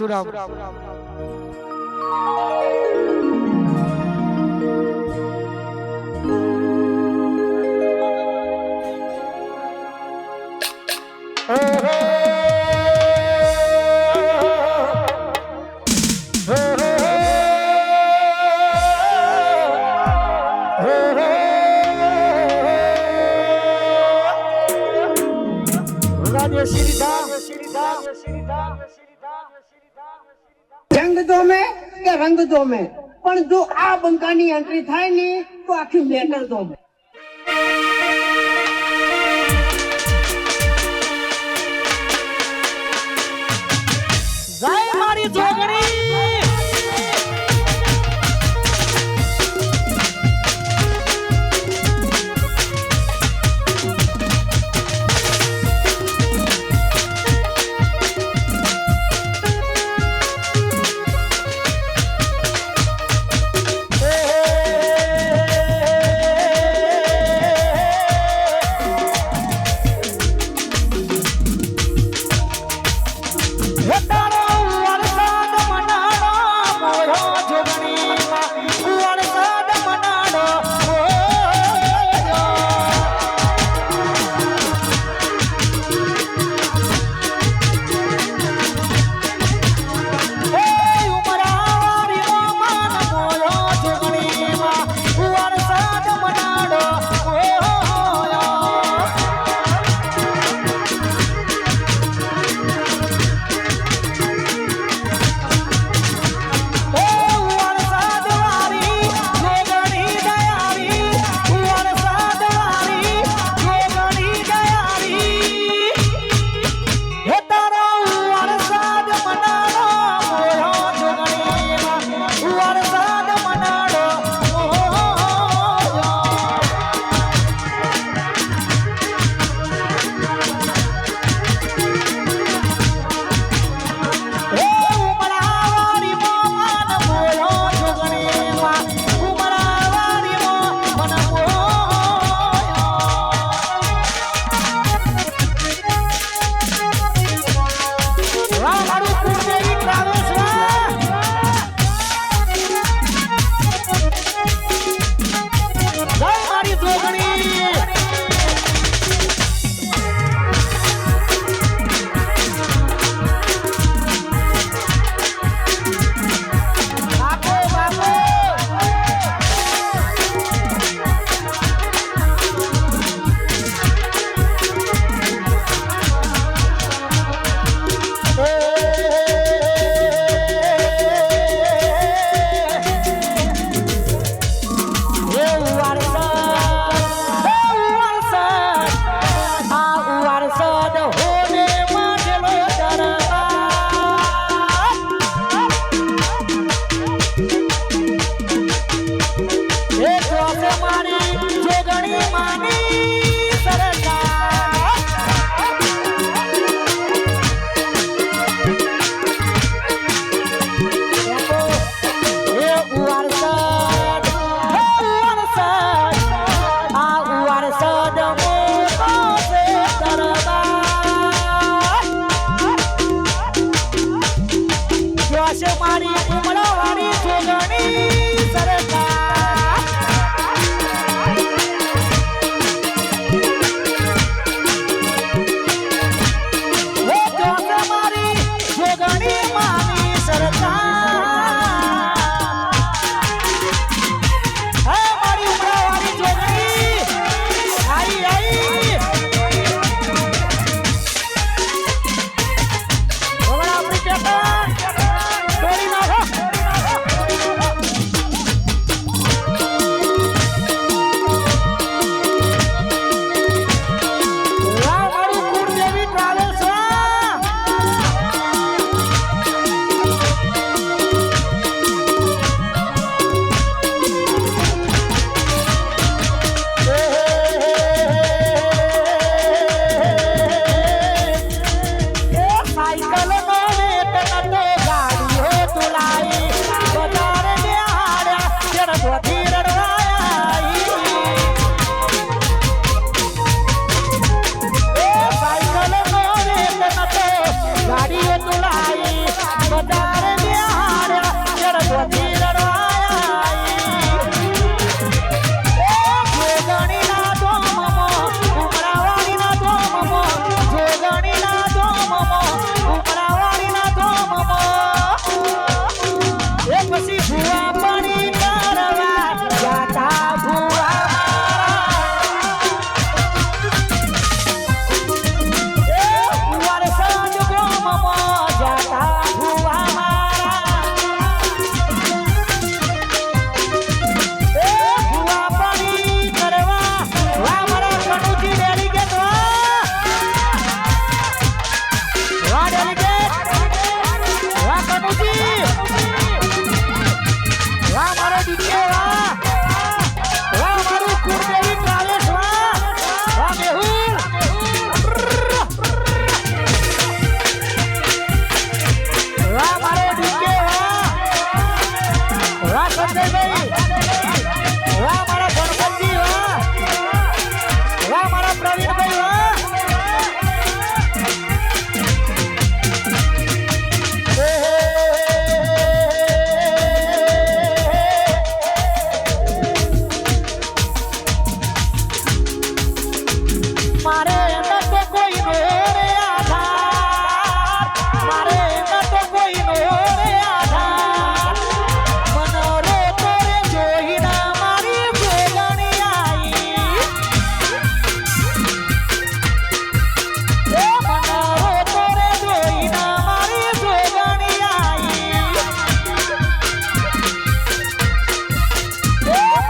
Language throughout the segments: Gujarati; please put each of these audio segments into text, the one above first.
সুরাম। Oh, રંગ ધોમે કે રંગ ધોમે પણ જો આ બંકાની એન્ટ્રી થાય ને, તો આખી મેટર ધોમે જય મારી જોગણી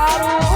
ಯಾರು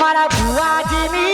મારા ભુવાજીની